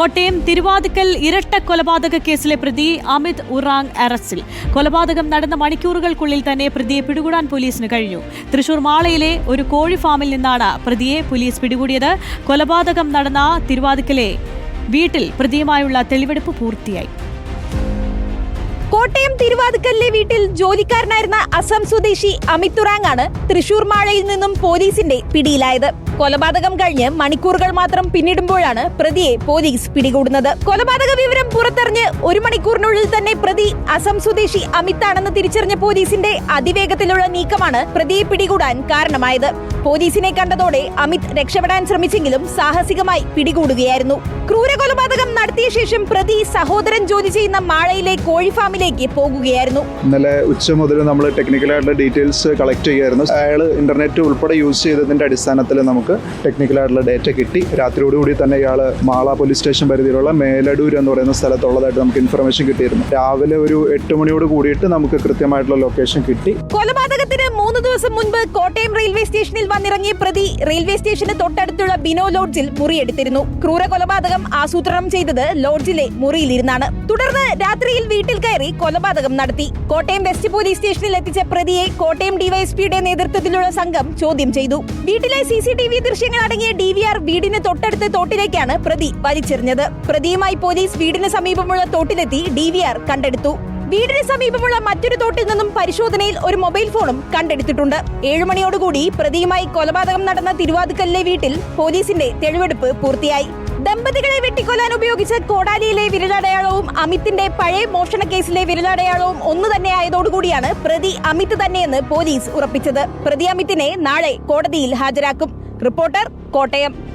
കോട്ടയം തിരുവാതിക്കൽ ഇരട്ട കൊലപാതക കേസിലെ പ്രതി അമിത് ഉറാങ് അറസ്റ്റിൽ. കൊലപാതകം നടന്ന മണിക്കൂറുകൾക്കുള്ളിൽ തന്നെ പ്രതിയെ പിടികൂടാൻ പോലീസിന് കഴിഞ്ഞു. തൃശൂർ മാളയിലെ ഒരു കോഴി ഫാമിൽ നിന്നാണ് പ്രതിയെ പോലീസ് പിടികൂടിയത്. കൊലപാതകം നടന്ന തിരുവാതിക്കലെ വീട്ടിൽ പ്രതിയുമായുള്ള തെളിവെടുപ്പ് പൂർത്തിയായി. കോട്ടയം തിരുവാതുക്കലിലെ വീട്ടിൽ ജോലിക്കാരനായിരുന്ന അസം സ്വദേശി അമിത് തുറാങ് ആണ് തൃശൂർ മാളയിൽ നിന്നും പോലീസിന്റെ പിടിയിലായത്. കൊലപാതകം കഴിഞ്ഞ് മണിക്കൂറുകൾ മാത്രം പിന്നിടുമ്പോഴാണ് പ്രതിയെ പോലീസ് പിടികൂടുന്നത്. കൊലപാതക വിവരം പുറത്തറിഞ്ഞ് ഒരു മണിക്കൂറിനുള്ളിൽ തന്നെ പ്രതി അസം സ്വദേശി അമിത് ആണെന്ന് തിരിച്ചറിഞ്ഞ പോലീസിന്റെ അതിവേഗത്തിലുള്ള നീക്കമാണ് പ്രതിയെ പിടികൂടാൻ കാരണമായത്. പോലീസിനെ കണ്ടതോടെ അമിത് രക്ഷപ്പെടാൻ ശ്രമിച്ചെങ്കിലും സാഹസികമായി പിടികൂടുകയായിരുന്നു. ക്രൂരകൊലപാതകം നടത്തിയ ശേഷം പ്രതി സഹോദരൻ ജോലി ചെയ്യുന്ന മാളയിലെ കോഴി ഫാമിലേക്ക് പോകുകയായിരുന്നു. ഇന്നലെ ഉച്ച മുതൽ നമ്മൾ ടെക്നിക്കലായിട്ടുള്ള ഡീറ്റെയിൽസ് കളക്ട് ചെയ്യായിരുന്നു അയാൾ ഇന്റർനെറ്റ് ഉൾപ്പെടെ യൂസ് ചെയ്തതിന്റെ അടിസ്ഥാനത്തിൽ നമുക്ക് ടെക്നിക്കലായിട്ടുള്ള ഡേറ്റ കിട്ടി. രാത്രിയോടുകൂടി തന്നെ ഇയാൾ മാള പോലീസ് സ്റ്റേഷൻ പരിധിയിലുള്ള മേലടൂർ എന്ന് പറയുന്ന സ്ഥലത്തുള്ളതായിട്ട് നമുക്ക് ഇൻഫർമേഷൻ കിട്ടിയിരുന്നു. രാവിലെ ഒരു എട്ട് മണിയോട് കൂടിയിട്ട് നമുക്ക് കൃത്യമായിട്ടുള്ള ലൊക്കേഷൻ കിട്ടി. കൊലപാതകത്തിന് മൂന്ന് ദിവസം മുൻപ് കോട്ടയം റെയിൽവേ സ്റ്റേഷനിൽ വന്നിറങ്ങിയ പ്രതി റെയിൽവേ സ്റ്റേഷന് തൊട്ടടുത്തുള്ള ബിനോ ലോഡ്ജിൽ മുറിയെടുത്തിരുന്നു. ക്രൂര കൊലപാതകം ആസൂത്രണം ചെയ്തത് ലോഡ്ജിലെ മുറിയിലിരുന്നാണ്. തുടർന്ന് രാത്രിയിൽ വീട്ടിൽ കയറി കൊലപാതകം നടത്തി. കോട്ടയം വെസ്റ്റ് പോലീസ് സ്റ്റേഷനിൽ എത്തിച്ച പ്രതിയെ കോട്ടയം ഡിവൈഎസ്പിയുടെ നേതൃത്വത്തിലുള്ള സംഘം ചോദ്യം ചെയ്തു. വീട്ടിലെ സി സി ടി വി ദൃശ്യങ്ങൾ അടങ്ങിയ ഡി വി ആർ വീടിന് തൊട്ടടുത്ത തോട്ടിലേക്കാണ് പ്രതി വലിച്ചെറിഞ്ഞത്. പ്രതിയുമായി പോലീസ് വീടിന് സമീപമുള്ള തോട്ടിലെത്തി ഡി വി ആർ കണ്ടെടുത്തു. വീടിന് സമീപമുള്ള മറ്റൊരു തോട്ടിൽ നിന്നും പരിശോധനയിൽ ഒരു മൊബൈൽ ഫോണും കണ്ടെടുത്തിട്ടുണ്ട്. ഏഴുമണിയോടുകൂടി പ്രതിയുമായി കൊലപാതകം നടന്ന തിരുവാതുക്കലിലെ വീട്ടിൽ പോലീസിന്റെ തെളിവെടുപ്പ് പൂർത്തിയായി. ദമ്പതികളെ വെട്ടിക്കൊല്ലാൻ ഉപയോഗിച്ച കോടാലിയിലെ വിരലടയാളവും അമിത്തിന്റെ പഴയ മോഷണ കേസിലെ വിരലടയാളവും ഒന്നു തന്നെ ആയതോടുകൂടിയാണ് പ്രതി അമിത് തന്നെയെന്ന് പോലീസ് ഉറപ്പിച്ചത്. പ്രതി അമിത്തിനെ നാളെ കോടതിയിൽ ഹാജരാക്കും. റിപ്പോർട്ടർ കോട്ടയം.